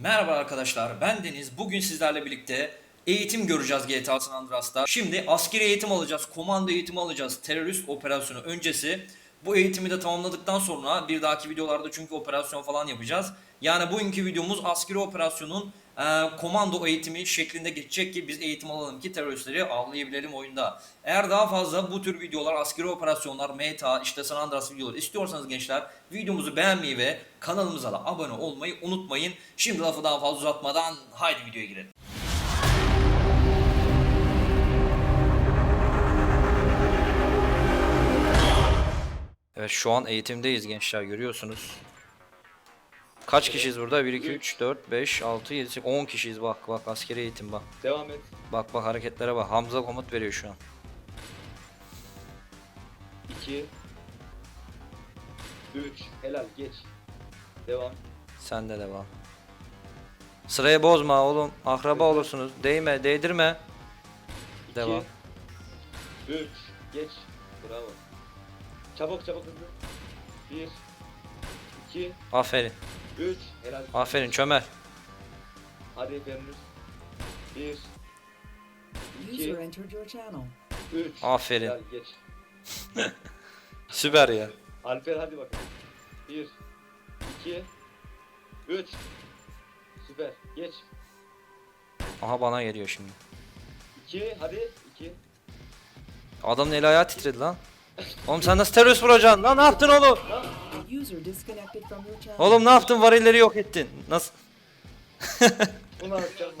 Merhaba arkadaşlar ben Deniz. Bugün sizlerle birlikte eğitim göreceğiz GTA San Andreas'ta. Şimdi askeri eğitim alacağız, komando eğitimi alacağız terörist operasyonu öncesi. Bu eğitimi de tamamladıktan sonra bir dahaki videolarda çünkü operasyon falan yapacağız. Yani bugünkü videomuz askeri operasyonun e, komando eğitimi şeklinde geçecek ki biz eğitim alalım ki teröristleri avlayabilelim oyunda. Eğer daha fazla bu tür videolar, askeri operasyonlar, meta, işte San Andreas videoları istiyorsanız gençler videomuzu beğenmeyi ve kanalımıza da abone olmayı unutmayın. Şimdi lafı daha fazla uzatmadan haydi videoya girelim. Evet şu an eğitimdeyiz gençler görüyorsunuz. Kaç kişiyiz burada? 1, 2, 3, 4, 5, 6, 7, 8, 10 kişiyiz bak bak askeri eğitim bak. Devam et. Bak bak hareketlere bak. Hamza komut veriyor şu an. 2 3 Helal geç. Devam. Sen de devam. Sırayı bozma oğlum. Akraba olursunuz. Değme, değdirme. 2 Devam. 3 Geç. Bravo. Çabuk çabuk hızlı. 1 2 Aferin. 3 Helal. Aferin çömel. Hadi Fernus. 1 User entered your channel. 3 Aferin. Helal geç. Süper ya. Alper hadi bakalım. 1 2 3 Süper. Geç. Aha bana geliyor şimdi. 2 hadi 2 Adamın eli ayağı titredi lan. Oğlum sen nasıl terörist vuracaksın lan ne yaptın oğlum? User Oğlum ne yaptın varilleri yok ettin. Nasıl?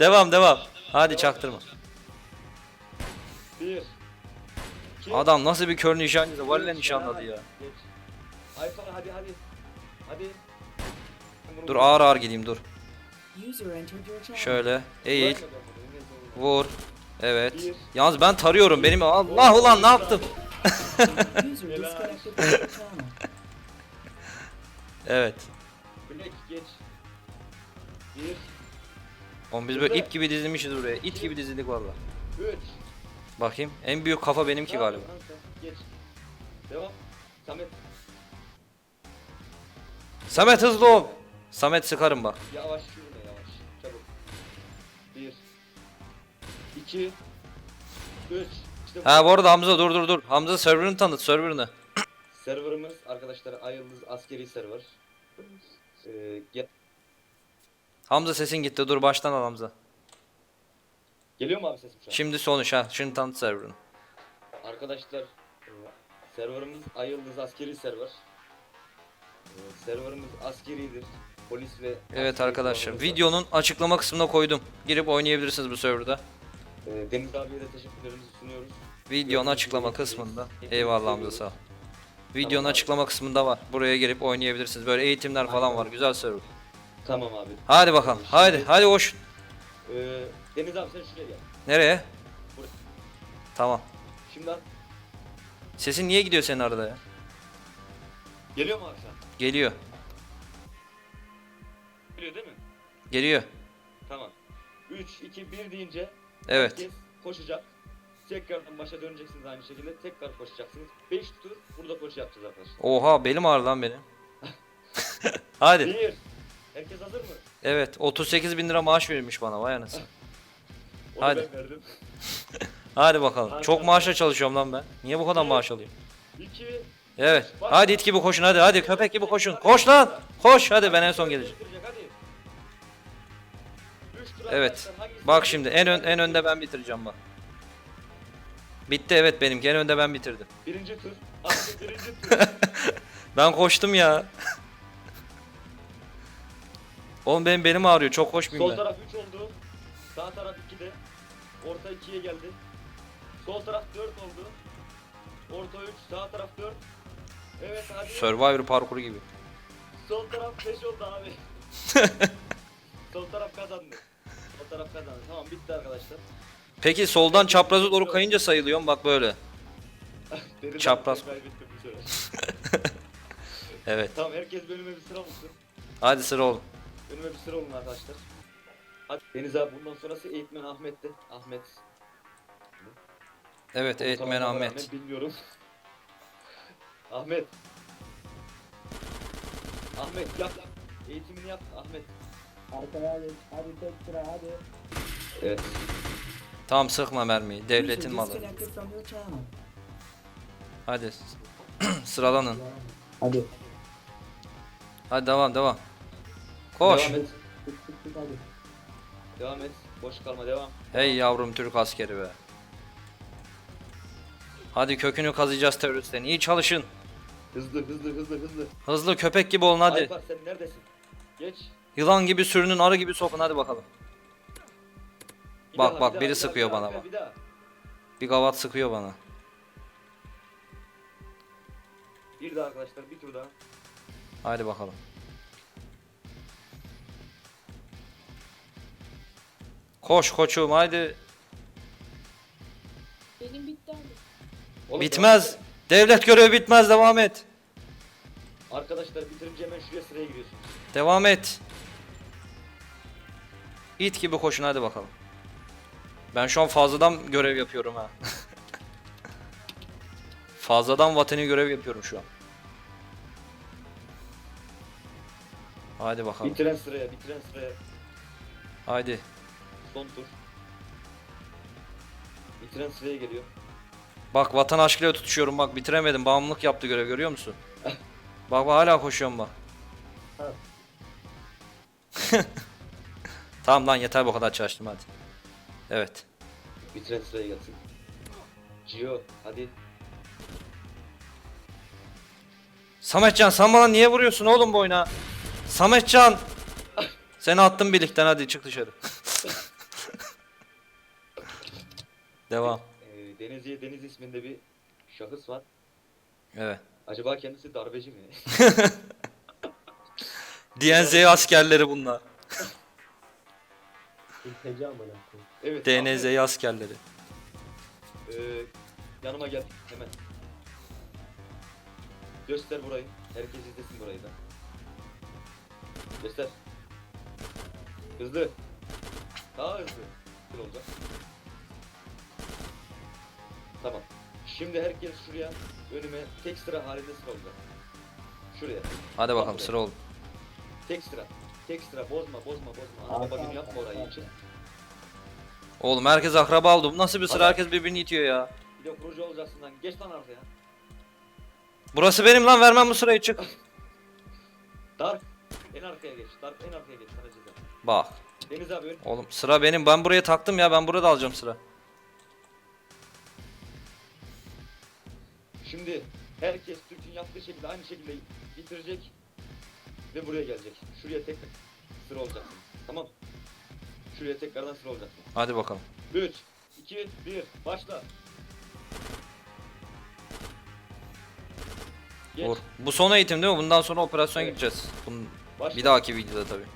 Devam devam. Hadi çaktırma. 1 2 Adam nasıl bir kör nişancı varille nişanladı ya. Ayfer hadi hadi. Hadi. Dur ağır ağır gideyim dur. Şöyle eğil. Vur. Evet. Bir. Yalnız ben tarıyorum. Benim Allah ulan ne yaptım? Evet. Black geç. 1 Oğlum biz böyle ip gibi dizilmişiz buraya. İt gibi dizildik valla. 3 Bakayım. En büyük kafa benimki galiba. Geç. Devam. Samet Samet hızlı ol. Samet sıkarım bak. yavaş yürüme yavaş. Çabuk. 1 2 3 İşte bu. Ha bu arada Hamza dur dur dur. Hamza serverını tanıt serverını. Serverımız arkadaşlar Ay Yıldız askeri server. Ee, Hamza sesin gitti dur baştan al Hamza. geliyor mu abi sesim şu an? Şimdi sonuç ha. Şimdi tanıt serverını. Arkadaşlar e, serverımız Ay Yıldız askeri server. E, serverımız askeridir. Polis ve Evet askeri arkadaşlar serverımız var. videonun açıklama kısmına koydum. Girip oynayabilirsiniz bu serverda. E, Deniz abiye de teşekkürlerimizi sunuyoruz. Videonun açıklama kısmında. Eyvallah Hamza sağ ol. Videonun Tamam abi. açıklama kısmında var. Buraya girip oynayabilirsiniz. Böyle eğitimler falan var. Güzel server. Tamam abi. Hadi bakalım. Hadi hadi hoş. E, Deniz abi sen şuraya gel. Nereye? Buraya. Tamam. Şimdi at. Sesin niye gidiyor senin arada ya? Geliyor mu abi an? Geliyor. Geliyor değil mi? Geliyor. Tamam. 3, 2, 1 deyince Evet. herkes koşacak. Tekrardan başa döneceksiniz aynı şekilde. Tekrar koşacaksınız. 5 tur burada koşu yapacağız arkadaşlar. Oha belim ağrı lan benim. Hadi. 1. Herkes hazır mı? Evet 38 bin lira maaş verilmiş bana vay anasını. Onu Hadi. ben verdim. Hadi bakalım. Hadi Çok bakalım. maaşla çalışıyorum lan ben. Niye bu kadar maaş alıyorum? 2. Evet. Hadi it gibi koşun hadi hadi köpek gibi koşun. Koş lan. Koş hadi ben en son geleceğim. Evet. Bak şimdi en ön en önde ben bitireceğim bak. Bitti evet benimki en önde ben bitirdim. Birinci tur. Artık birinci tur. Ben koştum ya. Oğlum benim belim ağrıyor çok Sol koşmayayım ben. taraf 3 oldu. Sağ taraf 2'de. Orta 2'ye geldi. Sol taraf 4 oldu. Orta 3, sağ taraf 4. Evet hadi. Survivor parkuru gibi. Sol taraf 5 oldu abi. Sol taraf kazandı. Sol taraf kazandı. Tamam bitti arkadaşlar. Peki soldan çapraza doğru kayınca sayılıyor mu? Bak böyle. Çapraz. abi kaybettim bu sefer. Evet. Tamam herkes bölüme bir sıra olsun. Hadi sıra oğlum. Bölüme bir sıra olun arkadaşlar. Hadi Deniz abi bundan sonrası eğitmen Ahmet'ti. Ahmet. Evet eğitmen Ahmet. Bilmiyorum. Ahmet. Ahmet yap. Eğitimini yap Ahmet. Arkaya geç. Hadi tek sıra hadi. Evet. Tamam sıkma mermiyi. Devletin malı. Hadi. Sıralanın. Hadi. Hadi devam devam. Koş. Devam et. Tık tık tık hadi. Devam et. Boş kalma devam. Hey yavrum Türk askeri be. Hadi kökünü kazıyacağız teröristlerin. İyi çalışın. Hızlı hızlı hızlı hızlı. Hızlı köpek gibi olun hadi. Alper sen neredesin? Geç. Yılan gibi sürünün, arı gibi sokun hadi bakalım. Bir Bak, daha, bak, bir biri daha, bir sıkıyor daha, bana bir daha, bak. Bir daha. Bir gavat sıkıyor bana. Bir daha arkadaşlar bir tur daha. Hadi bakalım. Koş koçum haydi. Benim bitti abi. Oğlum, Bitmez. et. Devlet görevi bitmez devam et. Arkadaşlar bitirince hemen şuraya sıraya giriyorsun. Devam et. İt gibi koşun hadi bakalım. Ben şu an fazladan görev yapıyorum ha. fazladan vatani görev yapıyorum şu an. Hadi bakalım. Bitiren sıraya, bitiren sıraya. Haydi. Son tur. Bitiren sıraya geliyor. Bak vatan aşkıyla tutuşuyorum bak bitiremedim. Bağımlılık yaptı görev görüyor musun? bak bak hala koşuyorum bak. tamam lan yeter bu kadar çalıştım hadi. Evet. Bitiren sıraya gelsin. Gio hadi. Sametcan sen bana niye vuruyorsun oğlum bu oyuna? Sametcan! Seni attım birlikten hadi çık dışarı. Devam. Ee, Denizli'ye Deniz isminde bir şahıs var. Evet. Acaba kendisi darbeci mi? DNZ askerleri bunlar. İlteci amına koyayım. evet. DNZ Ahmet, askerleri. ee, yanıma gel hemen. Göster burayı. Herkes izlesin burayı da. Göster. Hızlı. Daha hızlı. Hızlı olacak. Tamam. Şimdi herkes şuraya önüme tek sıra halinde sıra olacak. Şuraya. Hadi bakalım sıra oldu. Tek sıra. Tek sıra bozma bozma bozma. Ana baba gibi yapma orayı için. Oğlum herkes akraba oldu. Bu nasıl bir sıra herkes birbirini itiyor ya. Bir de kurucu olacaksın lan. Geç lan arkaya. Burası benim lan vermem bu sırayı çık. Dark. En arkaya geç. Dark en arkaya geç. Sana ceza. Bak. Deniz abi ön. Oğlum sıra benim. Ben buraya taktım ya. Ben burada alacağım sıra. Şimdi herkes Türk'ün yaptığı şekilde aynı şekilde bitirecek. Ve buraya gelecek. Şuraya tek sıra olacaksın. Tamam. Şuraya tekrardan sıra olacaksın. Hadi bakalım. 3, 2, 1. Başla. Geç. Vur. Bu son eğitim değil mi? Bundan sonra operasyon Evet. gideceğiz. Bunun Başla. bir dahaki videoda tabii.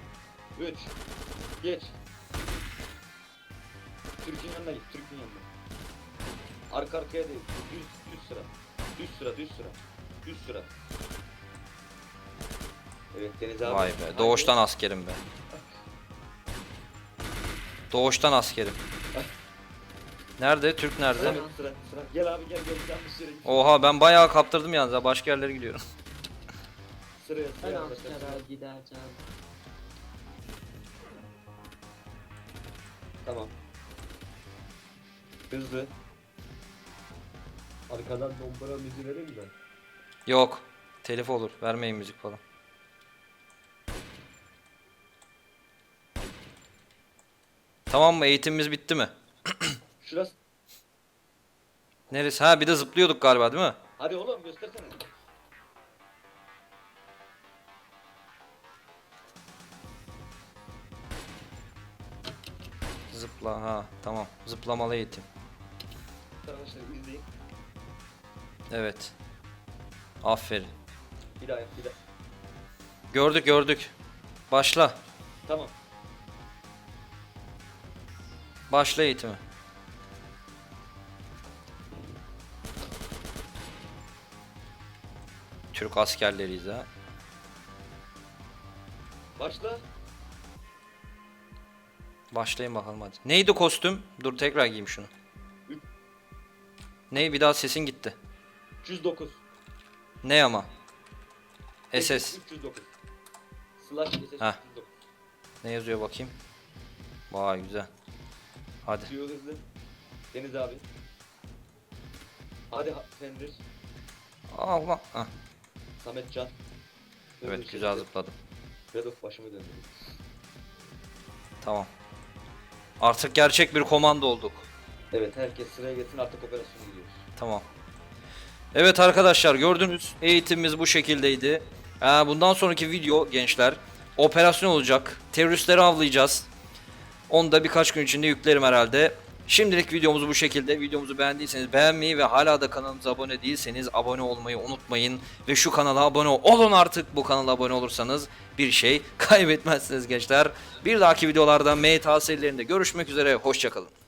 3 Geç Türk'ün yanına git Türk'ün yanına Arka arkaya değil Düz, düz sıra Düz sıra düz sıra Düz sıra Evet Deniz abi Vay be. Haydi. Doğuştan askerim be. Doğuştan askerim. Nerede? Türk nerede? Sıra sıra sıra Gel abi gel gel yanlış yere git Oha ben bayağı kaptırdım yalnız ha. Başka yerlere gidiyorum. Sıraya Ben sıraya arkadaşlar askere gideceğim. Tamam Hızlı Arkadan dombra müziği vereyim mi? Yok. Telif olur. Vermeyin müzik falan. Tamam mı? Eğitimimiz bitti mi? Şurası Neresi? Ha bir de zıplıyorduk galiba değil mi? Hadi oğlum göstersene Zıpla ha tamam. Zıplamalı eğitim. Arkadaşlar izleyin Evet. Aferin. Bir daha bir daha Gördük gördük. Başla. Tamam Başla eğitimi. Türk askerleriyiz ha. Başla Başlayın bakalım hadi. Neydi kostüm? Dur tekrar giyeyim şunu. Ney bir daha sesin gitti. 309 Ne ama? SS. 309 Slash SS Heh. 309 Ne yazıyor bakayım. Vay güzel. Hadi. Diyor hızlı. Deniz abi. Hadi ha- Fenrir. Allah. Ah, Samet Can. evet güzel zıpladım. Red of başımı döndürdü. Tamam. Artık gerçek bir komando olduk. Evet herkes sıraya geçsin artık operasyona gidiyoruz. Tamam. Evet arkadaşlar gördünüz eğitimimiz bu şekildeydi. Ee, bundan sonraki video gençler operasyon olacak. Teröristleri avlayacağız. Onu da birkaç gün içinde yüklerim herhalde. Şimdilik videomuz bu şekilde. Videomuzu beğendiyseniz beğenmeyi ve hala da kanalımıza abone değilseniz abone olmayı unutmayın. Ve şu kanala abone olun artık. Bu kanala abone olursanız bir şey kaybetmezsiniz gençler. Bir dahaki videolarda MTA serilerinde görüşmek üzere. Hoşçakalın.